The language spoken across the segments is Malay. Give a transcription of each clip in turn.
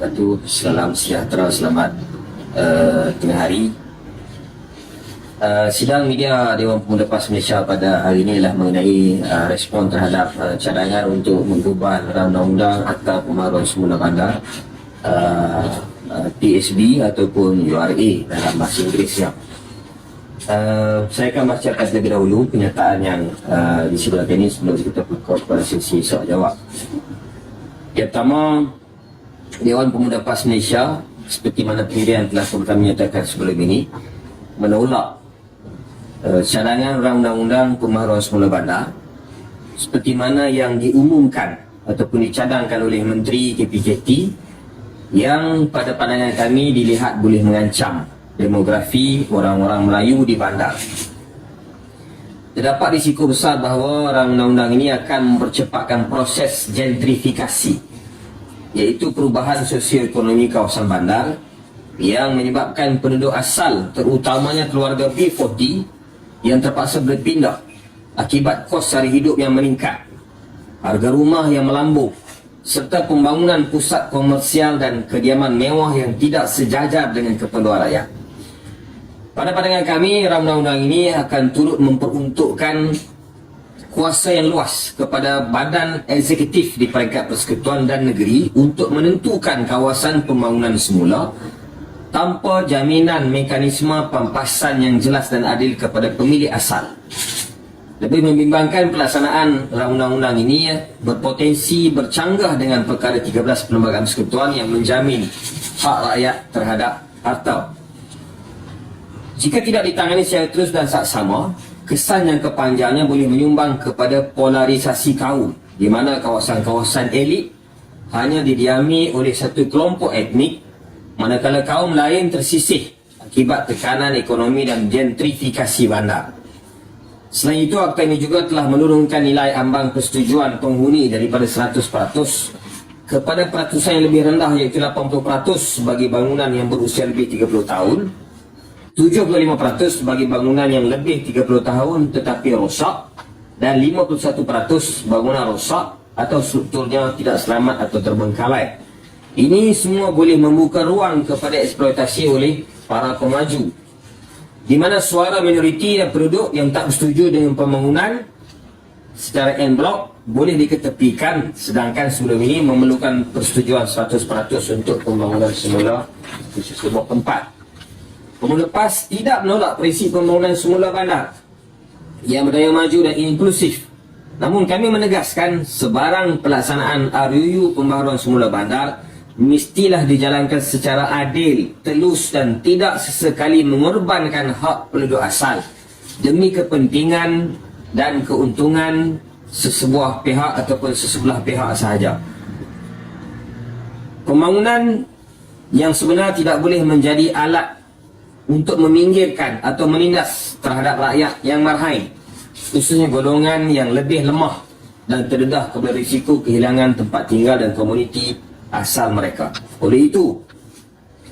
wabarakatuh. Salam sejahtera, selamat uh, tengah hari. Uh, sidang media Dewan Pemuda PAS Malaysia pada hari ini adalah mengenai uh, respon terhadap uh, cadangan untuk mengubah undang-undang Akta Pembaruan Semula Bandar uh, uh, PSB ataupun URA dalam bahasa Inggeris ya. Uh, saya akan bacakan terlebih dahulu penyataan yang uh, di sebelah ini sebelum kita buka kepada sesi soal jawab. Yang pertama, Dewan Pemuda PAS Malaysia seperti mana pendirian telah kami nyatakan sebelum ini menolak uh, cadangan undang-undang pembaharuan semula bandar seperti mana yang diumumkan ataupun dicadangkan oleh Menteri KPJT yang pada pandangan kami dilihat boleh mengancam demografi orang-orang Melayu di bandar. Terdapat risiko besar bahawa orang undang-undang ini akan mempercepatkan proses gentrifikasi iaitu perubahan sosioekonomi kawasan bandar yang menyebabkan penduduk asal terutamanya keluarga B40 yang terpaksa berpindah akibat kos sari hidup yang meningkat, harga rumah yang melambung serta pembangunan pusat komersial dan kediaman mewah yang tidak sejajar dengan keperluan rakyat. Pada pandangan kami, undang-undang ini akan turut memperuntukkan kuasa yang luas kepada badan eksekutif di peringkat persekutuan dan negeri untuk menentukan kawasan pembangunan semula tanpa jaminan mekanisme pampasan yang jelas dan adil kepada pemilik asal. Lebih membimbangkan pelaksanaan undang-undang ini berpotensi bercanggah dengan perkara 13 Perlembagaan Persekutuan yang menjamin hak rakyat terhadap harta jika tidak ditangani secara terus dan saksama, kesan yang kepanjangnya boleh menyumbang kepada polarisasi kaum di mana kawasan-kawasan elit hanya didiami oleh satu kelompok etnik manakala kaum lain tersisih akibat tekanan ekonomi dan gentrifikasi bandar. Selain itu, akta ini juga telah menurunkan nilai ambang persetujuan penghuni daripada 100% kepada peratusan yang lebih rendah iaitu 80% bagi bangunan yang berusia lebih 30 tahun 75% bagi bangunan yang lebih 30 tahun tetapi rosak dan 51% bangunan rosak atau strukturnya tidak selamat atau terbengkalai. Ini semua boleh membuka ruang kepada eksploitasi oleh para pemaju. Di mana suara minoriti dan penduduk yang tak bersetuju dengan pembangunan secara en blok boleh diketepikan sedangkan sebelum ini memerlukan persetujuan 100% untuk pembangunan semula khusus sebuah tempat. Pemuda PAS tidak menolak prinsip pembangunan semula bandar yang berdaya maju dan inklusif. Namun kami menegaskan sebarang pelaksanaan RUU pembaharuan semula bandar mestilah dijalankan secara adil, telus dan tidak sesekali mengorbankan hak penduduk asal demi kepentingan dan keuntungan sesebuah pihak ataupun sesebelah pihak sahaja. Pembangunan yang sebenar tidak boleh menjadi alat untuk meminggirkan atau menindas terhadap rakyat yang marhain khususnya golongan yang lebih lemah dan terdedah kepada risiko kehilangan tempat tinggal dan komuniti asal mereka. Oleh itu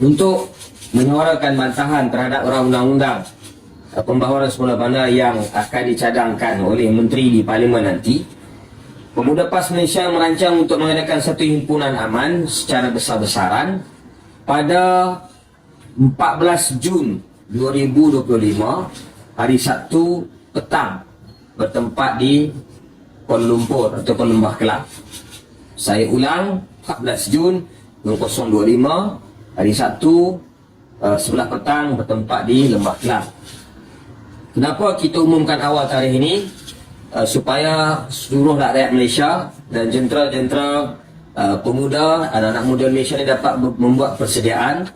untuk menyuarakan bantahan terhadap orang undang-undang pembaharuan semula bandar yang akan dicadangkan oleh menteri di parlimen nanti Pemuda PAS Malaysia merancang untuk mengadakan satu himpunan aman secara besar-besaran pada 14 Jun 2025 hari Sabtu petang bertempat di Kuala Lumpur atau Lembah Kelang. Saya ulang 14 Jun 2025 hari Sabtu uh, sebelah petang bertempat di Lembah Kelang. Kenapa kita umumkan awal tarikh ini? Uh, supaya seluruh rakyat Malaysia dan jentera-jentera uh, pemuda, anak-anak muda Malaysia ini dapat membuat persediaan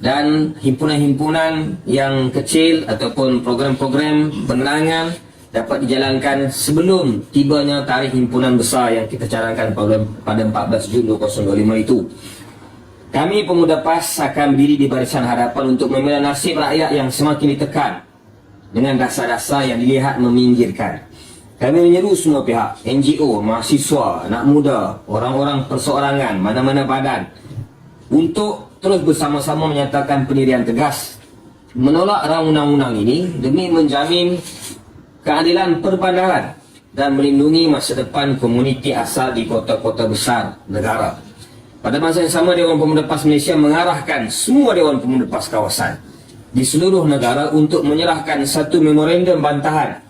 dan himpunan-himpunan yang kecil ataupun program-program penerangan dapat dijalankan sebelum tibanya tarikh himpunan besar yang kita cadangkan pada 14 Jun 2025 itu. Kami pemuda PAS akan berdiri di barisan hadapan untuk membela nasib rakyat yang semakin ditekan dengan dasar-dasar yang dilihat meminggirkan. Kami menyeru semua pihak, NGO, mahasiswa, anak muda, orang-orang perseorangan, mana-mana badan untuk terus bersama-sama menyatakan pendirian tegas menolak rang undang-undang ini demi menjamin keadilan perbandaran dan melindungi masa depan komuniti asal di kota-kota besar negara. Pada masa yang sama Dewan Pemuda PAS Malaysia mengarahkan semua Dewan Pemuda PAS kawasan di seluruh negara untuk menyerahkan satu memorandum bantahan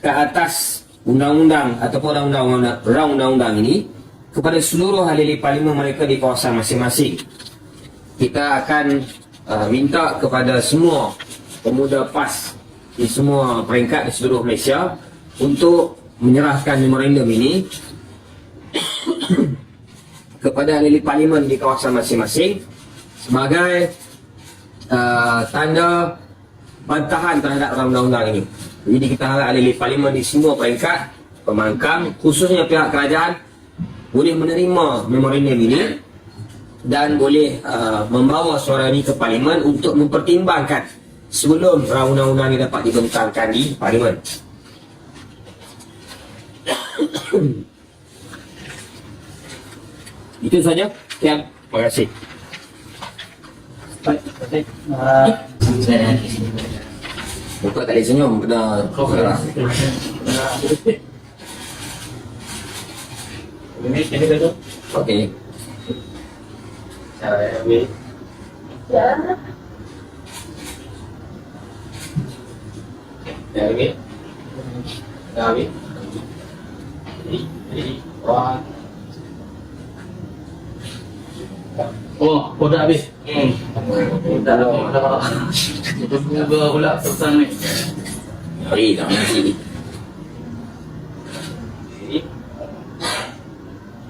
ke atas undang-undang ataupun undang-undang undang-undang ini kepada seluruh ahli parlimen mereka di kawasan masing-masing. Kita akan uh, minta kepada semua pemuda PAS di semua peringkat di seluruh Malaysia untuk menyerahkan memorandum ini kepada ahli parlimen di kawasan masing-masing sebagai uh, tanda bantahan terhadap undang-undang ini. Jadi kita harap ahli parlimen di semua peringkat pemangkang khususnya pihak kerajaan boleh menerima memorandum ini dan boleh uh, membawa suara ini ke parlimen untuk mempertimbangkan sebelum undang-undang ini dapat dibentangkan di parlimen. Itu saja. Terima kasih. Baik, baik. Saya Buka tak boleh senyum. Kena kau. Ini dulu. Okey. Saya ambil. Ya, ambil. Ya, ambil. Jadi, jadi, one. Oh, kau dah habis? Hmm. Dah dah dah. Juga pula pesan ni. Mari, tak nanti.